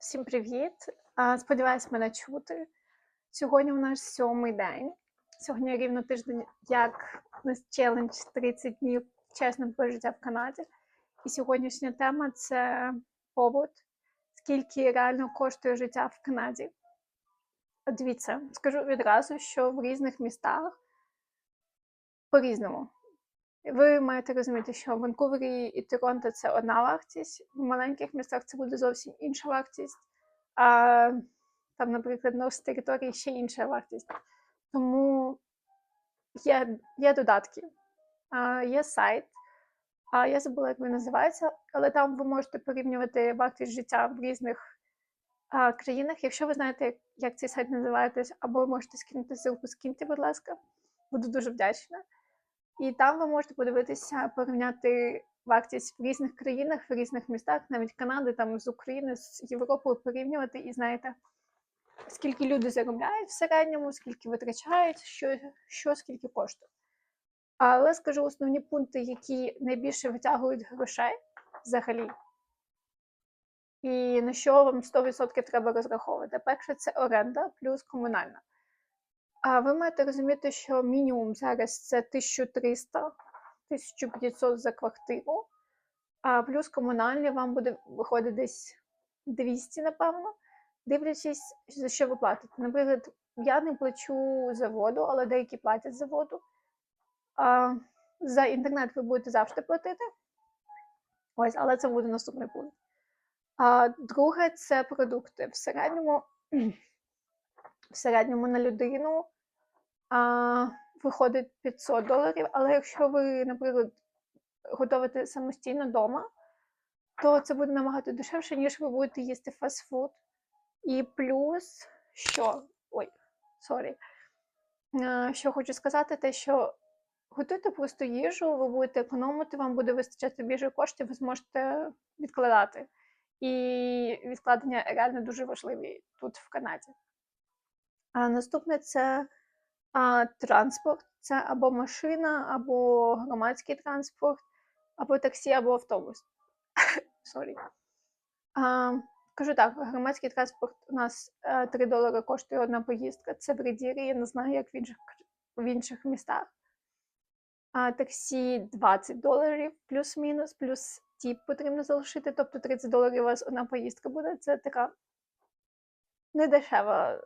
Всім привіт! Сподіваюсь, мене чути. Сьогодні у нас сьомий день. Сьогодні рівно тиждень, як у нас челендж 30 днів чесного життя в Канаді. І сьогоднішня тема це побут. Скільки реально коштує життя в Канаді. Дивіться, скажу відразу, що в різних містах по-різному. Ви маєте розуміти, що в Ванкувері і Торонто це одна вартість, в маленьких містах це буде зовсім інша вартість, а там, наприклад, на території ще інша вартість. Тому є, є додатки, є сайт, а я забула, як він називається, але там ви можете порівнювати вартість життя в різних країнах. Якщо ви знаєте, як цей сайт називається, або можете скинути ссылку, скиньте, будь ласка, буду дуже вдячна. І там ви можете подивитися, порівняти вартість в різних країнах, в різних містах, навіть Канади, там з України, з Європою порівнювати і знаєте, скільки люди заробляють в середньому, скільки витрачають, що, що скільки коштує. Але скажу основні пункти, які найбільше витягують грошей взагалі. І на що вам 100% треба розраховувати. Перше, це оренда плюс комунальна. А ви маєте розуміти, що мінімум зараз це 1300 1500 за квартиру, а плюс комунальні вам буде виходить десь 200, напевно, дивлячись, за що ви платите. Наприклад, я не плачу за воду, але деякі платять за воду. А за інтернет ви будете завжди платити. Ось, але це буде наступний пункт. А друге це продукти. В середньому в середньому на людину а, виходить 500 доларів. Але якщо ви, наприклад, готуєте самостійно вдома, то це буде набагато дешевше, ніж ви будете їсти фастфуд. І плюс, що. Ой, сорі. Що хочу сказати, те, що готуйте просто їжу, ви будете економити, вам буде вистачати більше коштів, ви зможете відкладати. І відкладення реально дуже важливі тут в Канаді. А наступне це а, транспорт. Це або машина, або громадський транспорт, або таксі, або автобус. Sorry. А, Кажу так, громадський транспорт у нас 3 долари коштує одна поїздка. Це в Редірі, я не знаю, як в інших, в інших містах. А таксі 20 доларів плюс-мінус, плюс тіп потрібно залишити, тобто 30 доларів у вас одна поїздка буде. Це така недешеве,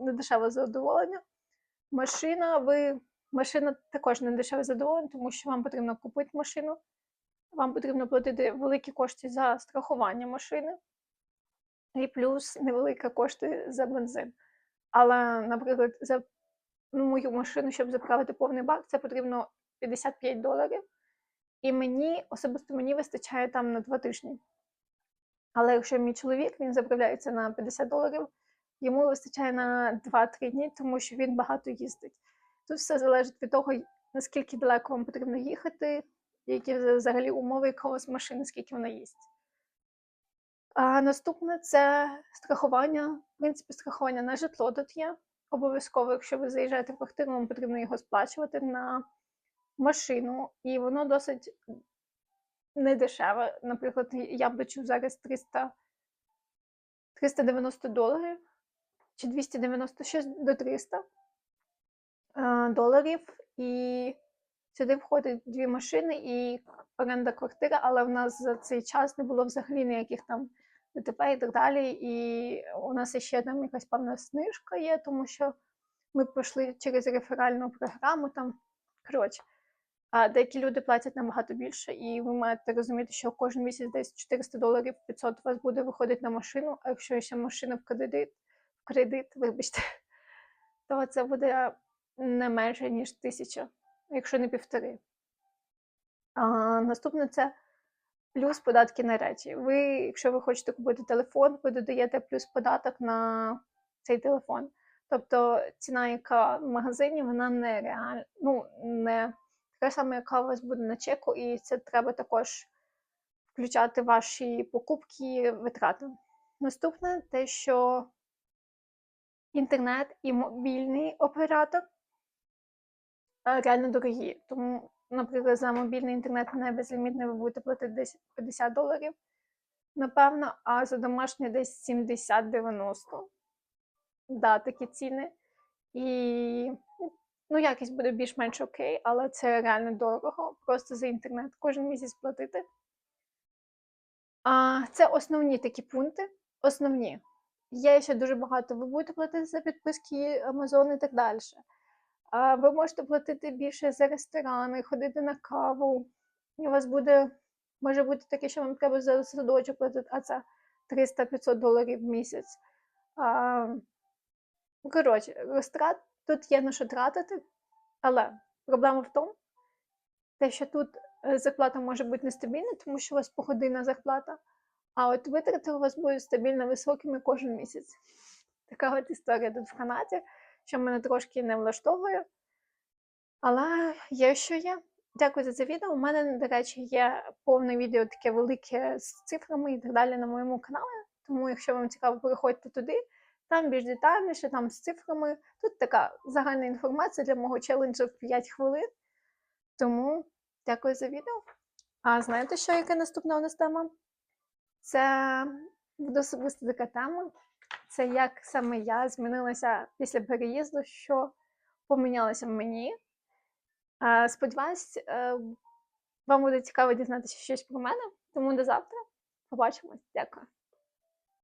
недешеве задоволення. Машина, ви машина також не дешеве задоволення, тому що вам потрібно купити машину, вам потрібно платити великі кошти за страхування машини, і плюс невелика кошти за бензин. Але, наприклад, за мою машину, щоб заправити повний бак, це потрібно 55 доларів. І мені, особисто мені вистачає там на два тижні. Але якщо мій чоловік він заправляється на 50 доларів, йому вистачає на 2-3 дні, тому що він багато їздить. Тут все залежить від того, наскільки далеко вам потрібно їхати, які взагалі умови якогось машини, скільки вона їсть. А Наступне це страхування. В принципі, страхування на житло тут є. Обов'язково, якщо ви заїжджаєте в квартиру, вам потрібно його сплачувати на машину, і воно досить недешеве. Наприклад, я плачу зараз 300, 390 доларів чи 296 до 300 е, доларів. І сюди входять дві машини і оренда квартири, але в нас за цей час не було взагалі ніяких там ДТП і так далі. І у нас ще там якась певна знижка є, тому що ми пройшли через реферальну програму там. Коротше, а деякі люди платять набагато більше, і ви маєте розуміти, що кожен місяць десь 400 доларів 500 у вас буде виходити на машину, а якщо ще машина в кредит, в кредит, вибачте, то це буде не менше, ніж тисяча, якщо не півтори. А, Наступне це плюс податки на речі. Ви, якщо ви хочете купити телефон, ви додаєте плюс податок на цей телефон. Тобто ціна, яка в магазині, вона не реальна, ну, не така сама, яка у вас буде на чеку, і це треба також включати ваші покупки, витрати. Наступне те, що інтернет і мобільний оператор реально дорогі. Тому, наприклад, за мобільний інтернет не безлімітний ви будете платити десь 50 доларів. напевно, а за домашнє десь 70-90. Да, такі ціни. І ну, якість буде більш-менш окей, але це реально дорого. Просто за інтернет кожен місяць платити. А, це основні такі пункти. Основні. Є ще дуже багато. Ви будете платити за підписки Amazon і так далі. А ви можете платити більше за ресторани, ходити на каву. І у вас буде, може бути таке, що вам треба за садочок платити, а це 300-500 доларів в місяць. А, коротше, розтрат тут є на що тратити, але проблема в тому, те, що тут е, зарплата може бути нестабільна, тому що у вас погодинна зарплата, а от витрати у вас будуть стабільно високими кожен місяць. Така от історія тут в Канаді, що мене трошки не влаштовує. Але є, що є. Дякую за це відео. У мене, до речі, є повне відео таке велике з цифрами і так далі на моєму каналі. Тому, якщо вам цікаво, переходьте туди. Там більш детальніше, там з цифрами. Тут така загальна інформація для мого челенджу в 5 хвилин. Тому дякую за відео. А знаєте, що яка наступна у нас тема? Це особисто така тема. Це як саме я змінилася після переїзду, що помінялося мені. Сподіваюсь, е, вам буде цікаво дізнатися щось про мене. Тому до завтра. Побачимось. Дякую.